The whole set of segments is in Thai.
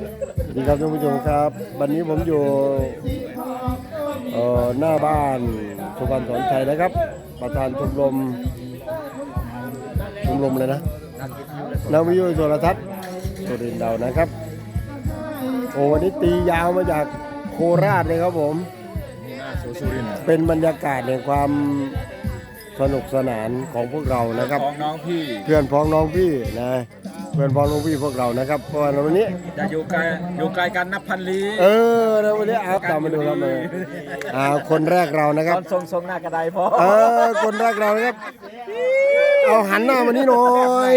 สวัสดีครับท่านผู้ชมครับ วันนี้ผมอยู่เอ่อหน้าบ้านสุพรรณสอนชัยนะครับ ประธานชมรมชมรมเลยนะนักวิทยุโทรทัศน์สุรินทร์เรานะครับโอ้วันนี้ตียาวมาจากโคราชเลยครับผมสุสุรินทร์เป็นบรรยากาศในความสนุกสนานของพวกเรานะครับของน้องพี่เพื่อนพ้องน้องพี่นะ เพื่อนพ้องน้องพี่พวกเรานะครับเพราะว่าวันนี้ จะอยู่ไกลอยู่ไกลกันนับพันลี้เออนะวันนี้เอาตามมาดูครับเลยอ่าคนแรกเรานะคตรับ อนทรงทรงหน้ากระไดพอเออคนแรกเรานะครับ เอาหันหน้ามานี่หน่อย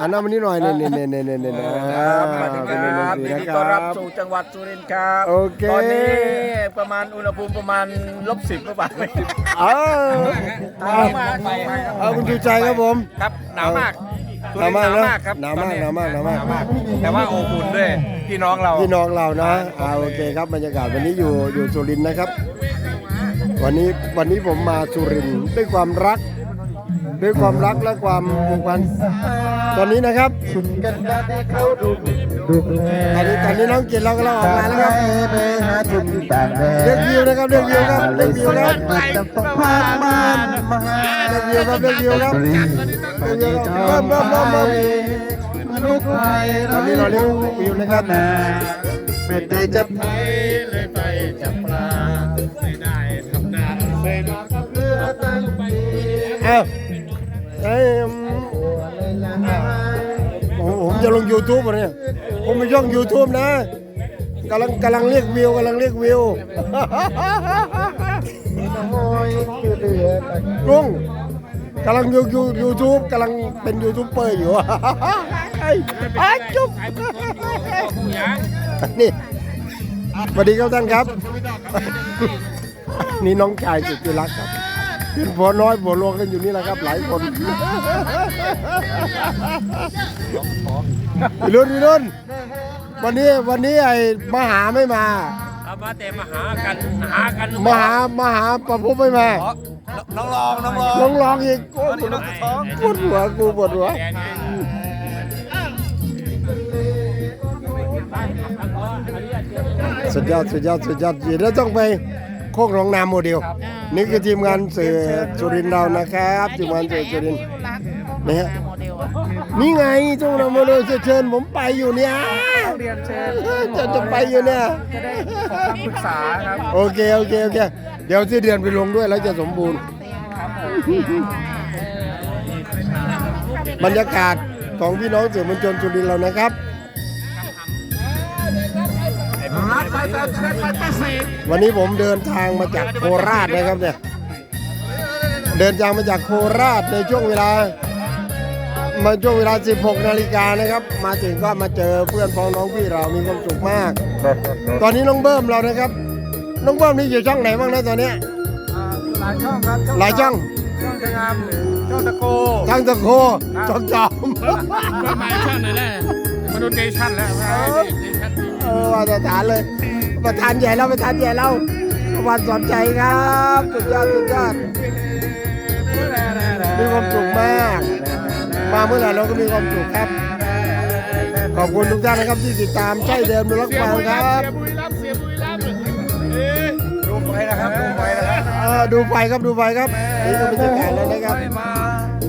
หันหน้ามานี่หน่อยเนี่ยเนี่ยเนี่ยเนี่ยเนี่ยเนี่ยครับสวัสดีคเป็นรับดนตยินนะดีคต้อนรับรับสู่จังหวัดสุรินทร์ครับโอเค ตอนนี้ประมาณอุณหภูมิประมาณลบสิบหรือเปล่าเออหนาวมากเอาคุณชูใจครับผม ครับหนาวมาก หนาวมากสุรินทร์นะครับหนาวมากตอหนาวมากหนาวมาก แต่ว่าอบอุ่นด้วยพี่น้องเรา พี่น้องเรานะอ่าโอเคครับบรรยากาศวันนี้อยู่อยู่สุรินทร์นะครับ วันนี้วันนี้ผมมาสุรินทร์ด้วยความรัก ด้วยความรักและความผูกพันตอนนี้นะครับ ตอนนี้ตอนนี้น้องกินเราก็เราออกมาแล้วครับเรียกวิวนะครับเรียกวิวครับเรียกวิวครับเรียกวิวครับเรียกวิวครับเรียกวิวครับเริ่มเริ่มเริ่มเริ่มตอนนี้เราเรียกวิวนะครับไม่ได้จะไปเอ้าเอ้ยอืมผมผมจะลง YouTube อะเนี่ย ผมไปช่อง YouTube นะกำลังกำลังเรียกวิวกำลังเรียกวิวลุงกำลังยูยูยูทูบกำลังเป็นยูทูบเบอร์อยู่ไอ้ไอ้จุ๊บนี่สวัสดีครับท่านครับ นี่น้องชายสุดที่รักครับ เป็นผัวน้อยผัวหลวงกันอยู่นี่แหละครับ หลายคนพี่รุ่นพี่รุ่นวันนี้วันนี้ไอ้มหาไม่มาเอามาแต่มาหากันหากันมหามหาประพบไม่มาน้องรองน้องรองลองลองอีกโอ้ยน้องท้องปวดหัวกูปวดหัวสุดยอดสุดยอดสุดยอดเดี๋ยวต้องไปโคกหนองนาโมเดล นี่คือทีมงานสื่อสุรินทร์เรานะครับทีมงานสื่อสุรินทร์ นะฮะ นี่ไงช่วงนาโมเดลเชิญผมไปอยู่เนี่ยเรียนเชิญจะจะไปอยู่เนี่ย จะได้ขอคำปรึกษาครับโอเคโอเคโอเค เดี๋ยวที่เดือนไปลงด้วยแล้วจะสมบูรณ์ บรรยากาศของพี่น้องสื่อมวลชนสุรินทร์เรานะครับ วันนี้ผมเดินทางมาจากโคราชนะครับเนี่ย เดินทางมาจากโคราชในช่วงเวลา มาช่วงเวลา 16 นาฬิกานะครับ มาถึงก็มาเจอเพื่อนพ้องน้องพี่เรามีความสุขมาก ตอนนี้น้องเบิ้มเรานะครับ น้องเบิ้มนี่อยู่ช่องไหนบ้างนะตอนเนี้ยหลายช่องครับหลายช่องช่องจะงามช่องตะโกทั้งตะโคช่องจอมก็หมายช่องไหนแหละมนุษย์เนชั่นแล้ว เออมาตรฐานเลยประธานใหญ่เราประธานใหญ่เราประวันสอนใจครับสุดยอดสุดยอดมีความสุขมาก มาเมื่อไหร่เราก็มีความสุขครับ ขอบคุณทุกท่านนะครับที่ติดตามใช่เดิมดูรักฟังครับดูไฟนะครับดูไฟนะครับเออดูไฟครับดูไฟครับนี่ก็บรรยากาศแล้วนะครับ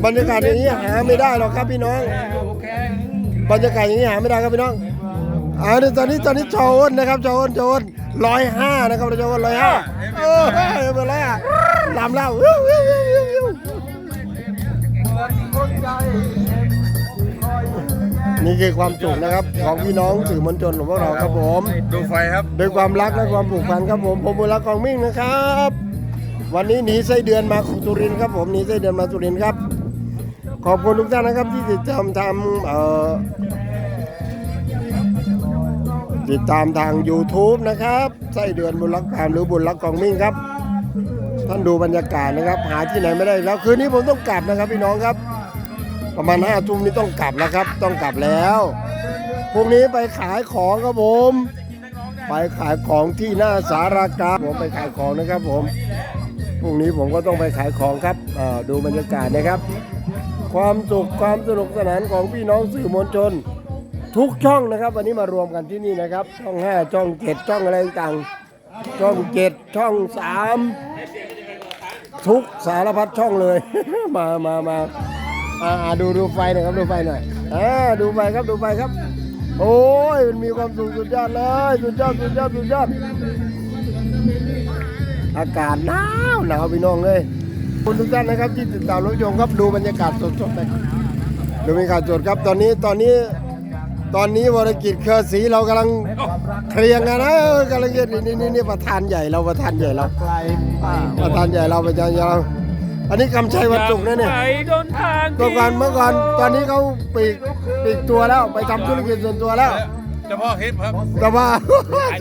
บรรยากาศอย่างนี้หาไม่ได้หรอกครับพี่น้องบรรยากาศอย่างนี้หาไม่ได้ครับพี่น้อง อ่าเดี๋ยวตอนนี้ตอนนี้โจนนะครับโจนโจนร้อยห้านะครับโจนร้อยห้าเออเป็นไรอะลำแล้ววิววิววิววิววิวนี่คือความสุขนะครับ ของพี่น้องสื่อมวลชนของพวกเราครับผมดูไฟครับด้วยความรักและความผูกพันครับผมผมบุรักกองมิ่งนะครับ วันนี้หนีไส้เดือนมาสุรินทร์ครับผมหนีไส้เดือนมาสุรินทร์ครับ ขอบคุณทุกท่านนะครับที่ติดตามทำเอ่อ ติดตามทาง YouTube นะครับไส้เดือนบุญรักความหรือบุญรักกองมิ่งครับ ท่านดูบรรยากาศนะครับ หาที่ไหนไม่ได้แล้วคืนนี้ผมต้องกลับนะครับพี่น้องครับ ประมาณห้าทุ่มนี้ต้องกลับแล้วครับ ต้องกลับแล้วพรุ่งนี้ไปขายของครับผม ไปขายของที่หน้าสารกลางผมไปขายของนะครับผมพรุ่งนี้ผมก็ต้องไปขายของครับดูบรรยากาศนะครับ ความสุขความสนุกสนานของพี่น้องสื่อมวลชน ทุกช่องนะครับ วันนี้มารวมกันที่นี่นะครับ ช่องห้าช่องเจ็ดช่องอะไรต่างช่องเจ็ดช่องสามทุกสารพัดช่องเลย มามามาอ่าาดูดูไฟหน่อยครับดูไฟหน่อยอ่าดูไฟครับดูไฟครับ โอ้ยมันมีความสุขสุดยอดเลยสุดยอดสุดยอดสุดยอดอากาศหนาวหนาวพี่น้องเลยคุณทุกท่านนะครับที่ติดตามรับชมครับดูบรรยากาศสดๆเลยดูบรรยากาศสดครับตอนนี้ตอนนี้ ตอนนี้วรกิจเครือศรีเรากำลังเคลียงกันนะเออกำลังเย็นนี่นี่นี่ประธานใหญ่เราประธานใหญ่เราไกลป่าประธานใหญ่เราประธานใหญ่เราอันนี้กำชัยวันศุกร์นะเนี่ยไปโดนทางเมื่อก่อนเมื่อก่อนตอนนี้เขาปีกปีกตัวแล้วไปทำธุรกิจส่วนตัวแล้วเฉพาะคลิปครับแต่ว่า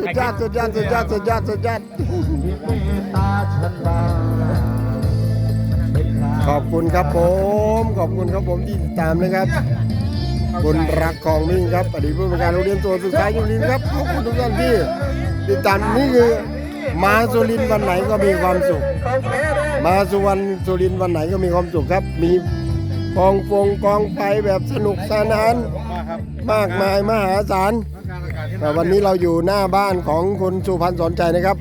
สุดยอดสุดยอดสุดยอดสุดยอดสุดยอดตาฉันบางขอบคุณครับผม ขอบคุณครับผมที่ติดตามนะครับ บุญรักของมิ่งครับอดีตผู้บริการโรงเรียนตัวสุดท้ายยุรินทร์ครับขอบคุณทุกท่านที่ติดตามนี่คือมาสุรินทร์วันไหนก็มีความสุข มาสุวรรณสุรินทร์วันไหนก็มีความสุขครับ มีกองฟงกองไฟแบบสนุกสนานมากมายมหาศาลแต่วันนี้เราอยู่หน้าบ้านของคุณสุพันธ์สอนใจนะครับ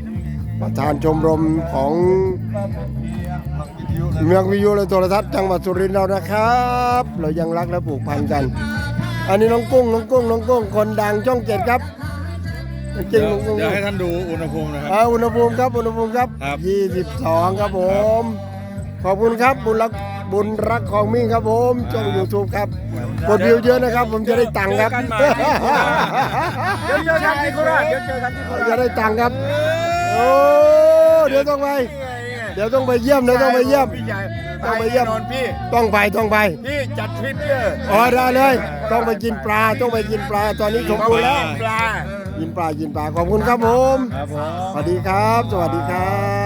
ประธานชมรมของเมืองวิทยุและโทรทัศน์จังหวัดสุรินทร์เรานะครับ เรายังรักและผูกพันกัน อันนี้น้องกุ้งน้องกุ้งน้องกุ้งคนดังช่องเจ็ดครับจริงน้องกุ้งเดี๋ยวให้ท่านดูอุณหภูมินะครับอ่าอุณหภูมิครับอุณหภูมิครับครับ22ครับผม ขอบคุณครับบุญรักบุญรักของมิ่งครับผมช่องยูทูบครับกดวิวเยอะนะครับ ผมจะได้ตังค์ครับเดี๋ยวเจอกันที่โคราชเดี๋ยวเจอกันที่โคราชจะได้ตังค์ครับโอ้เดี๋ยวต้องไป เดี๋ยวต้องไปเยี่ยมเดี๋ยวต้องไปเยี่ยม พี่ใหญ่ต้องไปเยี่ยม แน่นอนพี่ ต้องไปต้องไปพี่จัดทริปเนี่ยอ๋อได้เลย ต้องไปกินปลาต้องไปกินปลาตอนนี้สมบูรณ์แล้ว ปลา กินปลากินปลาขอบคุณครับผม ครับผม สวัสดีครับ สวัสดีครับ